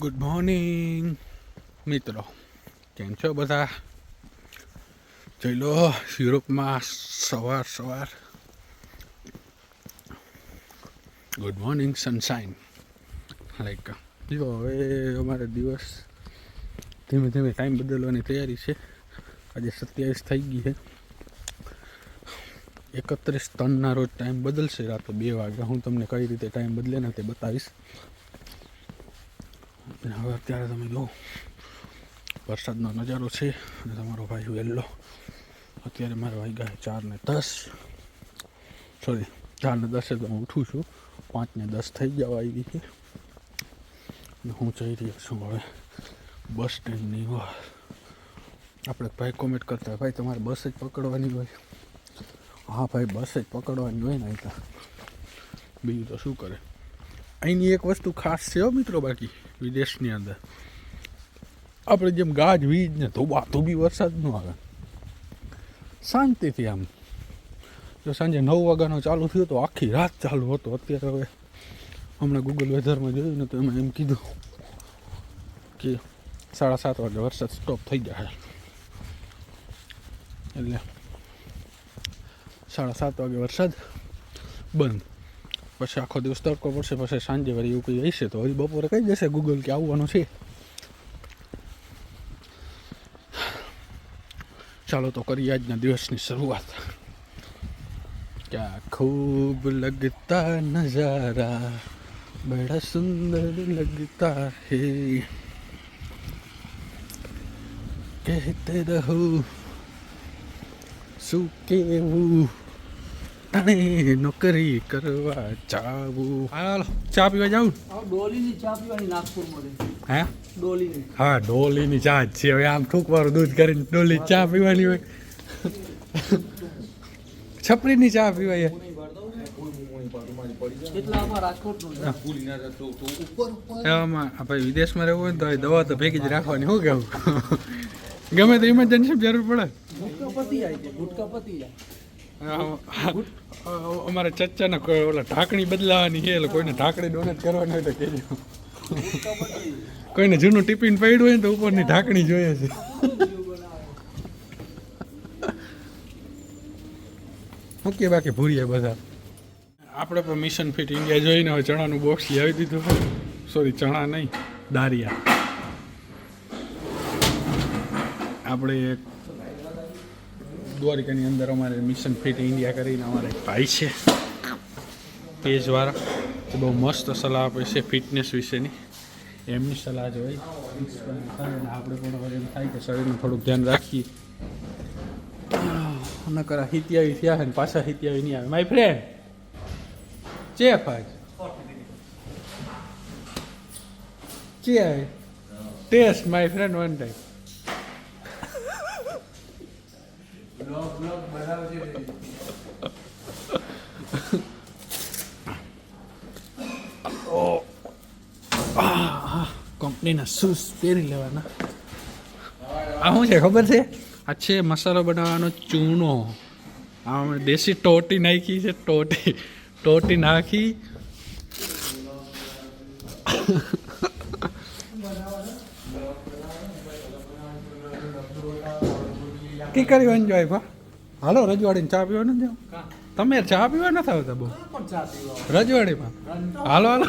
Good morning મિત્રો, કેમ છો બધા? જોઈ લો, યુરોપમાં સવાર સવાર. ગુડ મોર્નિંગ સનશાઇન લાઈક જો હવે અમારે દિવસ ધીમે ધીમે ટાઈમ બદલવાની તૈયારી છે. આજે સત્યાવીસ થઈ ગઈ છે. એકત્રીસ ત્રણના રોજ ટાઈમ બદલશે. રાતે બે વાગે. હું તમને કઈ રીતે ટાઈમ બદલે ને તે બતાવીશ. અને હવે અત્યારે તમે જુઓ, વરસાદનો નજારો છે અને તમારો ભાઈ વહેલો. અત્યારે મારા વાગ્યા ગયા ચાર ને દસ. સોરી ચાર ને દસે તો હું ઉઠું છું. પાંચ ને દસ થઈ જવા આવી છે. હું જઈ રહ્યો છું હવે બસ સ્ટેન્ડની વાર આપણે ભાઈ કોમેન્ટ કરતા, ભાઈ, તમારે બસ જ પકડવાની હોય. હા, ભાઈ, બસ જ પકડવાની હોય ને અહીં બીજું તો શું કરે? અહીંની એક વસ્તુ ખાસ છે મિત્રો બાકી, વિદેશની અંદર. આપણે જેમ ગાજ, વીજ ને ધોબા, ધોબી વરસાદ ન આવે. શાંતિથી આમ. જો સાંજે નવ વાગ્યાનો ચાલુ થયો તો આખી રાત ચાલુ હતો. અત્યારે હવે હમણાં ગૂગલ વેધરમાં જોયું ને તો એમાં એમ કીધું કે સાડા સાત વાગે વરસાદ સ્ટોપ થઈ જાય. એટલે સાડા સાત વાગે વરસાદ બંધ. પછી આખો દિવસ તડકો પડશે, પછી સાંજે વળી એવું કંઈ હશે તો હજી બપોરે કહી દેશે ગૂગલ કે આવવાનું છે. ચાલો તો કરીએ આજના દિવસની શરૂઆત. ક્યાં ખૂબ લગતા નજારા, બડા સુંદર લગતા હે. કહેતે રહો, શું કેવું? તને નોકરી કરવા જાવું. હાલો ચા પીવા જાઉં? ડોલીની ચા પીવાની નાગપુરમાં હે? ડોલીની. હા ડોલીની ચા જ છે. હવે આમ ઠૂકવાળું દૂધ કરીને ડોલી ચા પીવાની હોય. છપરીની ચા પીવાય એટલા આમાં રાજકોટનું એવામાં આ ભાઈ વિદેશમાં રહેવું હોય તો દવા તો ભેગી જ રાખવાની. શું કેવું? ગમે તો ઇમરજન્સી જરૂર પડે. ગુટકા પતી જાય ગુટકા પતી જાય? અમારે ચચ્ચાને ઓલા ઢાંકણી બદલાવાની છે, એટલે કોઈને ઢાંકણી ડોનેટ કરવાની હોય તો કહેજો. કોઈને જૂનું ટિફિન પડ્યું હોય તો ઉપરની ઢાંકણી જોઈએ છે. મૂકીએ બાકી ભૂરીએ બધા. આપણે પણ મિશન ફિટ ઇન્ડિયા જોઈને હવે ચણાનું બોક્સ આવી દીધું સોરી ચણા નહીં દારિયા આપણે એક દ્વારિકાની અંદર અમારે મિશન ફિટ ઇન્ડિયા કરીને અમારે એક ભાઈ છે. પેજવાળા તે બહુ મસ્ત સલાહ આપે છે ફિટનેસ વિશેની. એમની સલાહ જ હોય. આપણે પણ એમ થાય કે શરીરનું થોડુંક ધ્યાન રાખીએ. નકર કરા હિતિયાવી થયા ને પાછા હિતિયાવી નહીં આવે. માય ફ્રેન્ડ ચેફ આજ. ચે test my friend one time કંપનીના શૂઝ પહેરી લેવાના. આ શું છે ખબર છે? આ છે મસાલો બનાવવાનો ચૂનો. આ અમે દેશી ટોટી નાખી છે ટોટી ટોટી નાખી. કી કરી એન્જોય ભા હાલો રજવાડીને ચા પીવાનું જાઓ તમે ચા પીવા નથી આવતા બહુ? રજવાડીમાં? હાલો હાલો.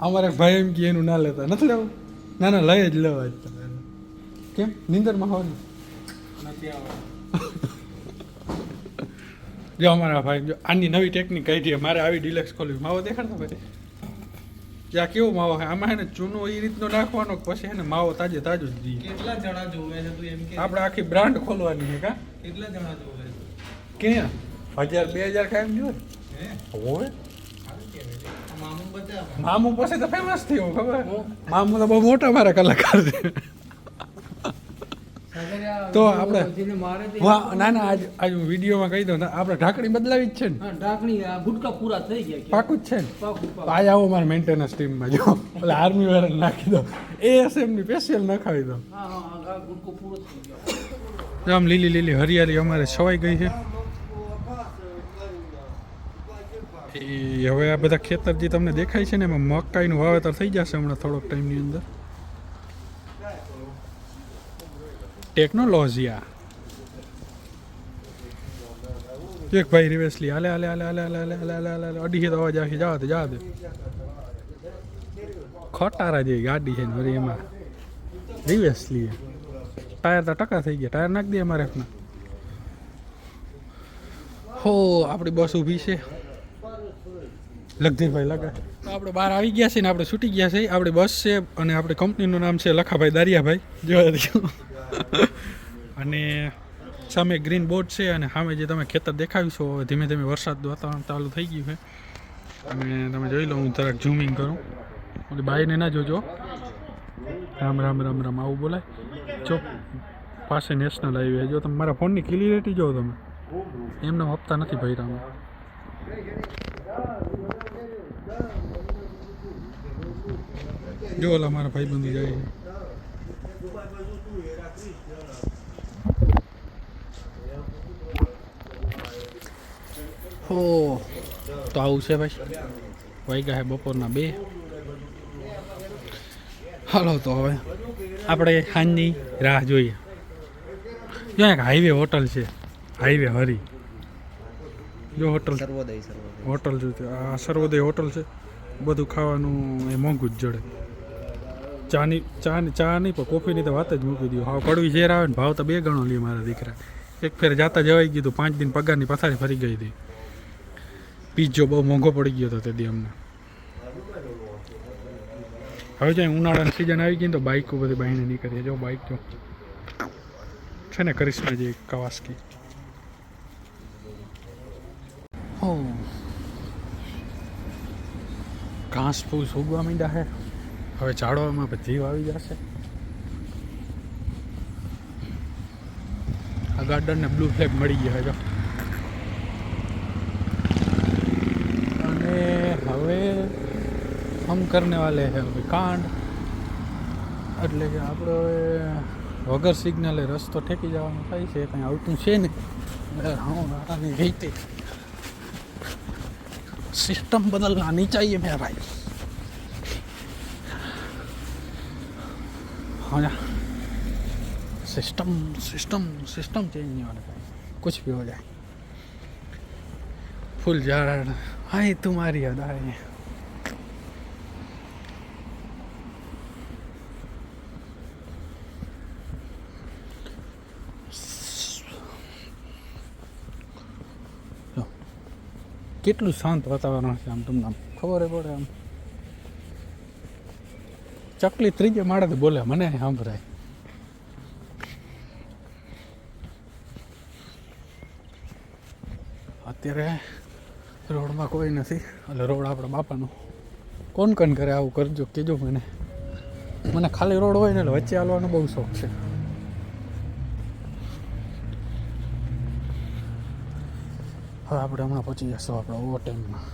અમારે ભાઈ એમ કે એનું ના લેતા. નથી લેવું? ના ના લઈ જ લેવા જ. કેમ? નિંદરમાં હોવાની? નથી જો અમારા ભાઈ જો આની નવી ટેકનિક કઈ છે. મારે આવી ડિલેક્સ ખોલવી માવો દેખાડતો ભાઈ જ્યાં કેવો માવો છે? આમાં એને ચૂનો એ રીતનો નાખવાનો પછી એને માવો તાજે તાજો જ દઈએ કેટલા જણા જોવે છે તું એમ કે? આપણે આખી બ્રાન્ડ ખોલવાની છે કા? કેટલા જણા જોવે છે? ક્યાં? હજાર બે હજાર કાયમ જોવે? હે? હોય સારું કહેવાય મામું પાસે તો ફેમસ થયું ખબર? મામુ તો બહુ મોટા મારા કલાકાર છે. તો આપણે- ના ના આજ આજ હું વિડીયોમાં કહી દઉં આપણે ઢાંકણી બદલાવી જ છે ને. ઢાંકણી ગુટકા પૂરા થઈ ગયા પાકું જ છે ને. આજ આવો મારા મેન્ટેનન્સ ટીમમાં જો. એટલે આર્મી વાળા નાખી દો એએસએમની સ્પેશિયલ નખાવી દો જો આમ લીલી લીલી હરિયાળી અમારે છવાઈ ગઈ છે. હવે આ બધા ખેતર જે તમને દેખાય છે ને એમાં મકાઈનું વાવેતર થઈ જશે હમણાં થોડોક ટાઈમની અંદર. ટેકનોલોજીયા એક ભાઈ રિવેસલી હાલે હાલે હાલે હાલે હાલે હાલે હાલે હાલે હાલે અડી તો અવાજ આખી જવા દે જવા દે. ખટારા જેવી ગાડી છે ને એમાં. એમાં રિવેસલી ટાયર તો ટકા થઈ ગયા, ટાયર નાખી દે અમારે હો, આપણી બસ ઊભી છે. લગધીરભાઈ લગા. આપણે બહાર આવી ગયા છે ને આપણે છૂટી ગયા છે આપણી બસ છે અને આપણી કંપનીનું નામ છે લખાભાઈ દારિયાભાઈ. જોવા અને સામે ગ્રીન બોર્ડ છે અને સામે જે તમે ખેતર દેખાવ્યું છો ધીમે ધીમે વરસાદ વાતાવરણ ચાલુ થઈ ગયું છે. અને તમે જોઈ લો, હું જરાક ઝૂમિંગ કરું. ઓલી બાઈને ના જોજો. રામ રામ રામ રામ, આવું બોલાય. જો, પાસે નેશનલ હાઈવે જો તમે મારા ફોનની ક્લિયરિટી જો તમે. એમને આપતા નથી ભાઈ રામ જો ઓલા મારા ભાઈ બંધુ જાય છે. હો તો આવું છે ભાઈ. વાગ્યા છે બપોરના બે. હાલો તો હવે આપણે સાંજની રાહ જોઈએ. જો એક હાઈવે હોટલ છે. હાઈવે હરી જો હોટલ સર્વોદય હોટલ જો છે. આ સર્વોદય હોટલ છે. બધું ખાવાનું એ મોંઘું જ જડે. ચાની ચાની ચા નહીં, પણ કોફીની તો વાત જ મૂકી દઉં હા કડવી ઝેર આવે ને ભાવ તો બે ગણો લે મારા દીકરા. એક ફેર જાતા જવાઈ ગયું હતું પાંચ દિન પગારની પથારી ફરી ગઈ હતી. પીજો બહુ મોંઘો પડી ગયો હતો તે દી અમને. હવે જો ઉનાળાની સિઝન આવી ગઈ તો બાઇકો બધી બાઈને નીકળીએ. જો બાઇક જો. છે ને કરિશ્મા જે કવાસ્કી. ઘાસ ફૂસ ઉગવા માંડ્યા છે હવે ઝાડવામાં જીવ આવી જશે. આ ગાર્ડનને બ્લુ ફ્લેગ મળી ગયો જો. અને હવે હમ કરને વાલે છે હવે કાંડ. એટલે કે આપણો વગર સિગ્નલે રસ્તો ઠેકી જવાનો થાય છે, કંઈ આવતું છે ને હું આની ગઈ સિસ્ટમ બદલવાની નીચાઈએ મેં ભાઈ हाँ या सिस्टम सिस्टम सिस्टम चेंज नहीं होना चाहिए कुछ भी हो जाए फुल झाड़ हाय तुम्हारी अदाएं કેટલું શાંત વાતાવરણ છે આમ તમને આમ ખબર પડે આમ ચકલી ત્રીજે માળેથી બોલે, મને સાંભળાય. અત્યારે રોડમાં કોઈ નથી, એટલે રોડ આપણા બાપાનો. કોણ કોણ કરે આવું કરજો, કહેજો મને. મને ખાલી રોડ હોય ને એટલે વચ્ચે હાલવાનો બહુ શોખ છે. હવે આપણે હમણાં પહોંચી જશું આપણે ઓવર ટાઈમમાં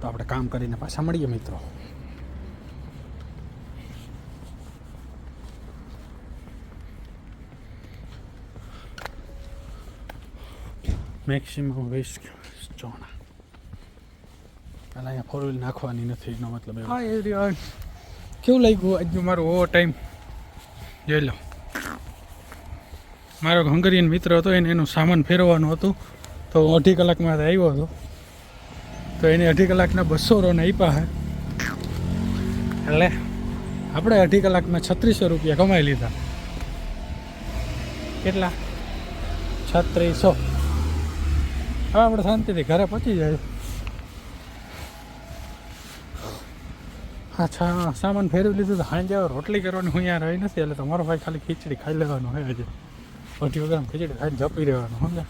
તો આપણે કામ કરીને પાછા મળીએ મિત્રો. મેક્સિમમ વેસ્ટ ચોણા પહેલાં અહીંયા ફોર વ્હીલ નાખવાની નથી એનો મતલબ હા એ રહ્યો કેવું લાગ્યું આજનું મારો ઓવર ટાઈમ જોઈ લો. મારો હંગરિયન મિત્ર હતો એને એનું સામાન ફેરવવાનું હતું. તો અઢી કલાકમાં આવ્યો હતો. તો એને અઢી કલાકના બસો રોને આપ્યા હે. એટલે આપણે અઢી કલાકમાં છત્રીસો રૂપિયા કમાઈ લીધા. કેટલા? છત્રીસો. હવે આપણે શાંતિથી ઘરે પહોંચી જાય અચ્છા સામાન ફેરવી લીધું તો હવે રોટલી કરવાની હું યાર રહી નથી, એટલે તમારો ભાઈ ખાલી ખીચડી ખાઈ લેવાનું હોય હજી અઢી વગર ખીચડી ખાઈને જપી રહેવાનું, સમજ્યા?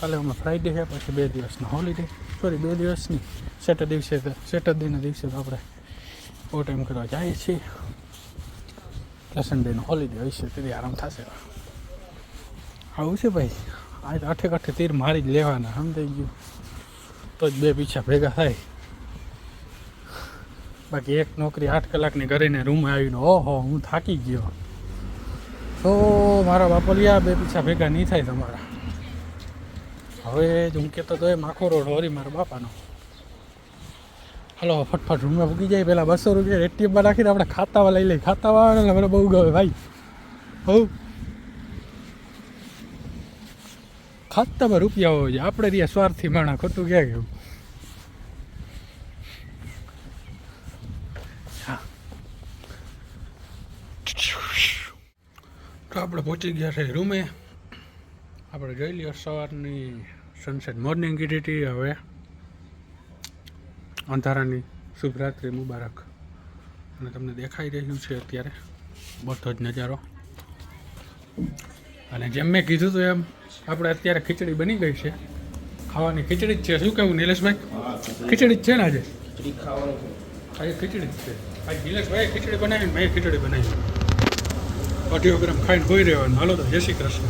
કાલે હમણાં ફ્રાઈડે છે પછી બે દિવસનો હોલિડે સોરી બે દિવસની. સેટર દિવસે સેટરડેના દિવસે તો આપણે ઓવર ટાઈમ કરવા જઈએ છીએ. એટલે સન્ડેનો હોલિડે છે તેથી આરામ થશે. આવું છે ભાઈ? આ તો આઠે કાઠે તીર મારી જ લેવાના, સમજાઈ ગયું? તો જ બે પીછા ભેગા થાય. બાકી એક નોકરી આઠ કલાકની કરીને રૂમમાં આવીને, ઓહો, હું થાકી ગયો. તો મારા બાપલિયા બે પીછા ભેગા નહીં થાય તમારા. હવે જ હું કહેતો તો એ માખો રોડ હોરી મારા બાપાનો. હાલો, ફટફટ રૂમમાં ભૂકી જાય પહેલાં બસો રૂપિયા એટીએમમાં રાખીને આપણે ખાતામાં લઈ લઈએ ખાતામાં આવે મને બહુ ગમે, ભાઈ. હો ખાતામાં રૂપિયા હોય છે. આપણે રહ્યા સ્વાર્થી માણા ખોટું ક્યાં કેવું. તો આપણે પહોંચી ગયા છે રૂમે. આપણે જોઈ લઈએ સવારની સનસેટ મોર્નિંગ કીધી હવે. અંધારાની શુભરાત્રિ મુબારક. અને તમને દેખાઈ રહ્યું છે અત્યારે. બધો જ નજારો. અને જેમ મેં કીધું હતું એમ આપણે અત્યારે ખીચડી બની ગઈ છે ખાવાની ખીચડી જ છે શું કહેવું નિલેશભાઈ ખીચડી જ છે ને આજે આજે ખીચડી જ છે આજે નિલેશભાઈ ખીચડી બનાવી મેં ખીચડી બનાવી અઢીસો ગ્રામ ખાઈને હોઈ રહેવાનું હાલો તો જય શ્રી કૃષ્ણ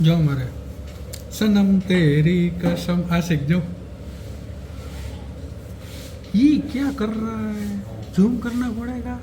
જો મારે सनम तेरी कसम आशिक जो ये क्या कर रहा है जूम करना पड़ेगा